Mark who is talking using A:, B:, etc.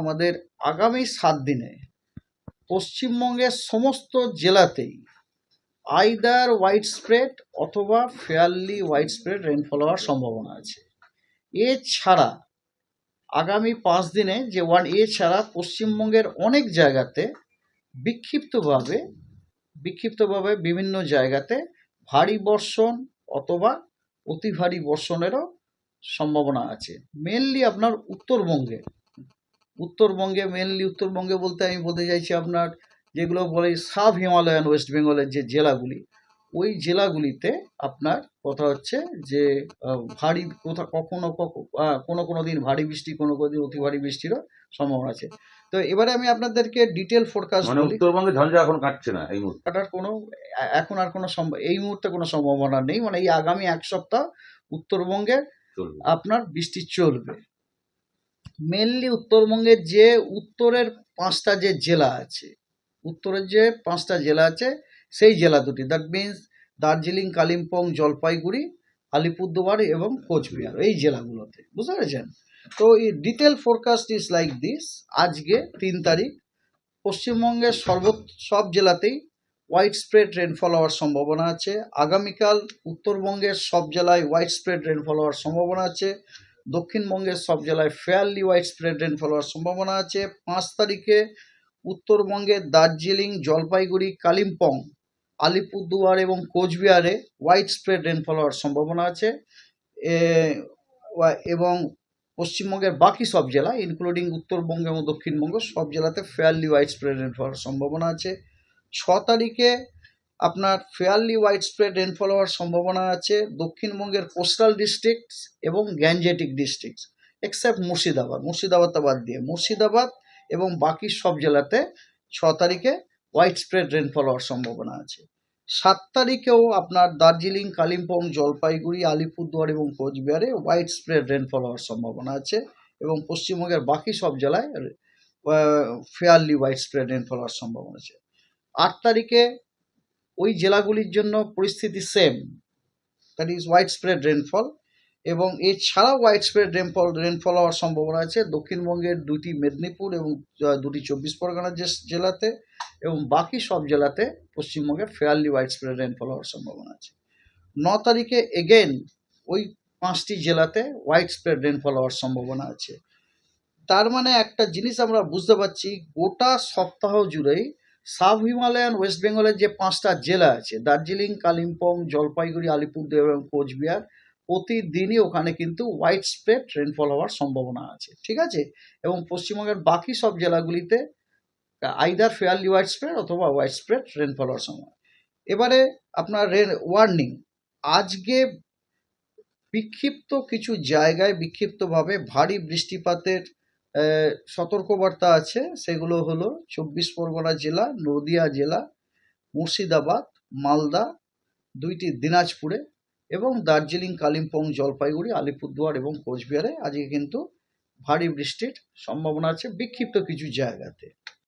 A: আমাদের আগামী সাত দিনে পশ্চিমবঙ্গের সমস্ত জেলাতেই আইদার হোয়াইট স্প্রেড অথবা ফেয়ারলি হোয়াইট স্প্রেড রেনফল হওয়ার সম্ভাবনা আছে। এছাড়া আগামী পাঁচ দিনে যে ওয়ান এছাড়া পশ্চিমবঙ্গের অনেক জায়গাতে বিক্ষিপ্তভাবে বিক্ষিপ্তভাবে বিভিন্ন জায়গাতে ভারী বর্ষণ অথবা অতি ভারী বর্ষণেরও সম্ভাবনা আছে। মেনলি আপনার উত্তরবঙ্গে উত্তরবঙ্গে মেনলি উত্তরবঙ্গে বলতে আমি বলতে চাইছি আপনার যেগুলো বলে সাব হিমালয়ান ওয়েস্ট বেঙ্গলের যে জেলাগুলি ওই জেলাগুলিতে আপনার কথা হচ্ছে যে ভারী কোথা কখনো কখনো কোনো কোনো দিন ভারী বৃষ্টি কোনো কোনো দিন অতি ভারী বৃষ্টিরও সম্ভাবনা আছে। তো এবারে আমি আপনাদেরকে ডিটেল ফোরকাস্ট
B: মানে উত্তরবঙ্গে ঝঞ্ঝা এখন কাটছে না এই মুহূর্তে?
A: কাটার কোনো এখন আর কোনো এই মুহূর্তে কোনো সম্ভাবনা নেই। মানে এই আগামী এক সপ্তাহ উত্তরবঙ্গে আপনার বৃষ্টি চলবে। মেনলি উত্তরবঙ্গের যে উত্তরের পাঁচটা যে জেলা আছে, উত্তরের যে পাঁচটা জেলা আছে, সেই জেলা দুটি। দ্যাট মিন্স দার্জিলিং, কালিম্পং, জলপাইগুড়ি, আলিপুরদুয়ার এবং কোচবিহার, এই জেলাগুলোতে। বুঝতে পেরেছেন? তো এই detail forecast is like this আজকে তিন তারিখ। পশ্চিমবঙ্গের সর্ব সব জেলাতেই হোয়াইট স্প্রেড রেনফল হওয়ার সম্ভাবনা আছে। আগামীকাল উত্তরবঙ্গের সব জেলায় হোয়াইট স্প্রেড রেনফল হওয়ার সম্ভাবনা আছে। দক্ষিণবঙ্গের সব জেলায় ফেয়ারলি হোয়াইট স্প্রেড রেনফল হওয়ার সম্ভাবনা আছে। পাঁচ তারিখে উত্তরবঙ্গের দার্জিলিং, জলপাইগুড়ি, কালিম্পং, আলিপুরদুয়ার এবং কোচবিহারে হোয়াইট স্প্রেড রেনফল হওয়ার সম্ভাবনা আছে। এবং পশ্চিমবঙ্গের বাকি সব জেলা ইনক্লুডিং উত্তরবঙ্গ এবং দক্ষিণবঙ্গ, সব জেলাতে ফেয়ারলি হোয়াইট স্প্রেড রেনফল হওয়ার সম্ভাবনা আছে। ছ তারিখে আপনার ফেয়ারলি ওয়াইড স্প্রেড রেনফল হওয়ার সম্ভাবনা আছে দক্ষিণবঙ্গের কোস্টাল ডিস্ট্রিক্টস এবং গ্যাঞ্জেটিক ডিস্ট্রিক্টস এক্সেপ্ট মুর্শিদাবাদ। মুর্শিদাবাদটা বাদ দিয়ে, মুর্শিদাবাদ এবং বাকি সব জেলাতে ছ তারিখে হোয়াইট স্প্রেড রেনফল হওয়ার সম্ভাবনা আছে। সাত তারিখেও আপনার দার্জিলিং, কালিম্পং, জলপাইগুড়ি, আলিপুরদুয়ার এবং কোচবিহারে হোয়াইট স্প্রেড রেনফল হওয়ার সম্ভাবনা আছে এবং পশ্চিমবঙ্গের বাকি সব জেলায় ফেয়ারলি হোয়াইট স্প্রেড রেনফল হওয়ার সম্ভাবনা আছে। আট তারিখে ওই জেলাগুলির জন্য পরিস্থিতি same that is widespread rainfall এবং এছাড়াও হোয়াইট স্প্রেড রেনফল রেনফল হওয়ার সম্ভাবনা আছে। দক্ষিণবঙ্গের দুটি মেদিনীপুর এবং দুটি চব্বিশ পরগনা যে- জেলাতে এবং বাকি সব জেলাতে পশ্চিমবঙ্গে ফেয়ারলি হোয়াইট স্প্রেড রেনফল হওয়ার সম্ভাবনা আছে। ন তারিখে এগেন ওই পাঁচটি জেলাতে হোয়াইট স্প্রেড রেনফল হওয়ার সম্ভাবনা আছে। তার মানে একটা জিনিস আমরা বুঝতে পারছি, গোটা সপ্তাহ জুড়েই সাব হিমালয়ান ওয়েস্ট বেঙ্গলের যে পাঁচটা জেলা আছে, দার্জিলিং, কালিম্পং, জলপাইগুড়ি, আলিপুরদুয়ার এবং কোচবিহার, প্রতিদিনই ওখানে কিন্তু হোয়াইট স্প্রেড রেনফল হওয়ার সম্ভাবনা আছে, ঠিক আছে? এবং পশ্চিমবঙ্গের বাকি সব জেলাগুলিতে আইদার ফেয়ারলি হোয়াইট স্প্রেড অথবা হোয়াইট স্প্রেড রেনফল হওয়ার সময়। এবারে আপনার রেন ওয়ার্নিং আজকে বিক্ষিপ্ত কিছু জায়গায় বিক্ষিপ্তভাবে ভারী বৃষ্টিপাতের সতর্কবার্তা আছে। সেগুলো হলো চব্বিশ পরগনা জেলা, নদিয়া জেলা, মুর্শিদাবাদ, মালদা, দুইটি দিনাজপুরে এবং দার্জিলিং, কালিম্পং, জলপাইগুড়ি, আলিপুরদুয়ার এবং কোচবিহারে। আজকে কিন্তু ভারী বৃষ্টির সম্ভাবনা আছে বিক্ষিপ্ত কিছু জায়গাতে।